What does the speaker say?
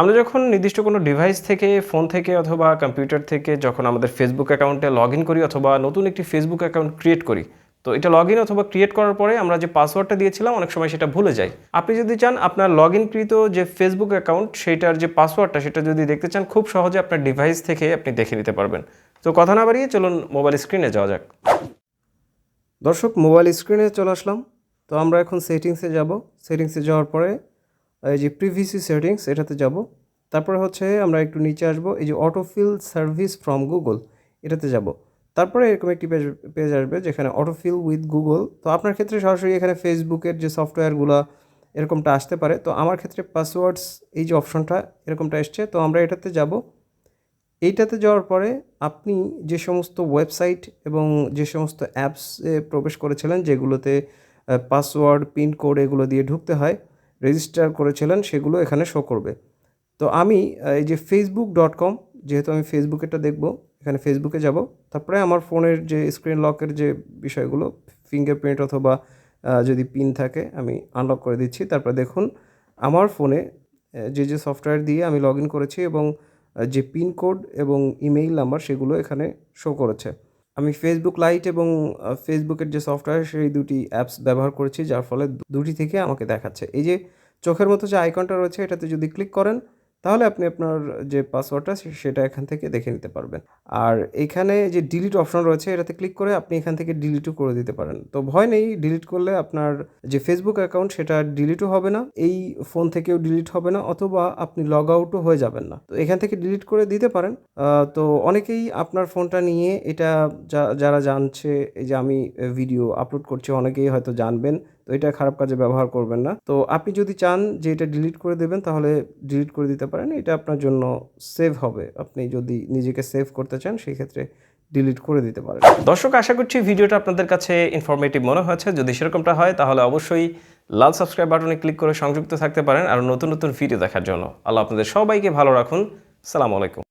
আমরা যখন নির্দিষ্ট কোনো ডিভাইস থেকে ফোন থেকে অথবা কম্পিউটার থেকে যখন আমাদের ফেসবুক অ্যাকাউন্টে লগ ইন করি অথবা নতুন একটি ফেসবুক অ্যাকাউন্ট ক্রিয়েট করি, তো এটা লগ ইন অথবা ক্রিয়েট করার পরে আমরা যে পাসওয়ার্ডটা দিয়েছিলাম, অনেক সময় সেটা ভুলে যাই। আপনি যদি চান আপনার লগ ইনকৃত যে ফেসবুক অ্যাকাউন্ট সেটার যে পাসওয়ার্ডটা সেটা যদি দেখতে চান, খুব সহজে আপনার ডিভাইস থেকে আপনি দেখে নিতে পারবেন। তো কথা না বাড়িয়ে চলুন মোবাইল স্ক্রিনে যাওয়া যাক। দর্শক মোবাইল স্ক্রিনে চলে আসলাম। তো আমরা এখন সেটিংসে যাব। সেটিংসে যাওয়ার পরে এই যে প্রিভিসি সেটিংস এটাতে যাব। তারপরে হচ্ছে আমরা একটু নিচে আসব, এই যে অটোফিল সার্ভিস ফ্রম গুগল এটাতে যাব। তারপরে এরকম একটি পেজ পেজ আসবে যেখানে অটোফিল উইথ গুগল তো আপনার ক্ষেত্রে সরাসরি এখানে ফেসবুকের যে সফটওয়্যারগুলো এরকমটা আসতে পারে। তো আমার ক্ষেত্রে পাসওয়ার্ডস এই যে অপশনটা এরকমটা এসছে। তো আমরা এটাতে যাব। এইটাতে যাওয়ার পরে আপনি যে সমস্ত ওয়েবসাইট এবং যে সমস্ত অ্যাপসে প্রবেশ করেছিলেন, যেগুলোতে পাসওয়ার্ড পিন কোড এগুলো দিয়ে ঢুকতে হয় রেজিস্টার করেছিলেন, সেগুলো এখানে শো করবে। তো আমি, এই যে ফেসবুক ডট কম যেহেতু আমি ফেসবুকেরটা দেখব, এখানে ফেসবুকে যাব, তারপরে আমার ফোনের যে স্ক্রিন লকের যে বিষয়গুলো ফিঙ্গারপ্রিন্ট অথবা যদি পিন থাকে, আমি আনলক করে দিচ্ছি। তারপরে দেখুন, আমার ফোনে যে যে সফটওয়্যার দিয়ে আমি লগ ইন করেছি এবং যে পিন কোড এবং ইমেইল নাম্বার সেগুলো এখানে শো করেছে। আমি ফেসবুক লাইট এবং ফেসবুকের যে সফটওয়্যার সেই দুটি অ্যাপস ব্যবহার করেছি, যার ফলে দুটি থেকে আমাকে দেখাচ্ছে। এই যে চোখের মতো যে আইকনটা রয়েছে, এটাতে যদি ক্লিক করেন তাহলে আপনি আপনার যে পাসওয়ার্ডটা সেটা এখান থেকে দেখে নিতে পারবেন। আর এখানে যে ডিলিট অপশন রয়েছে, এটাতে ক্লিক করে আপনি এখান থেকে ডিলিটও করে দিতে পারেন। তো ভয় নেই ডিলিট করলে আপনার যে ফেসবুক অ্যাকাউন্ট সেটা ডিলিটও হবে না, এই ফোন থেকেও ডিলিট হবে না, অথবা আপনি লগ আউটও হয়ে যাবেন না। তো এখান থেকে ডিলিট করে দিতে পারেন। তো অনেকেই আপনার ফোনটা নিয়ে এটা যারা জানছে, এই যে আমি ভিডিও আপলোড করছি, অনেকেই হয়তো জানবেন। তো এটা খারাপ কাজে ব্যবহার করবেন না। তো আপনি যদি চান যে এটা ডিলিট করে দেবেন, তাহলে ডিলিট করে দিতে পারেন। এটা আপনার জন্য সেভ হবে। আপনি যদি নিজেকে সেভ করতে চান, সেই ক্ষেত্রে ডিলিট করে দিতে পারেন। দর্শক, আশা করছি ভিডিওটা আপনাদের কাছে ইনফরমেটিভ মনে হয়েছে। যদি সেরকমটা হয়, তাহলে অবশ্যই লাল সাবস্ক্রাইব বাটনে ক্লিক করে সংযুক্ত থাকতে পারেন। আর নতুন নতুন ভিডিও দেখার জন্য। আল্লাহ আপনাদের সবাইকে ভালো রাখুন। সালাম আলাইকুম।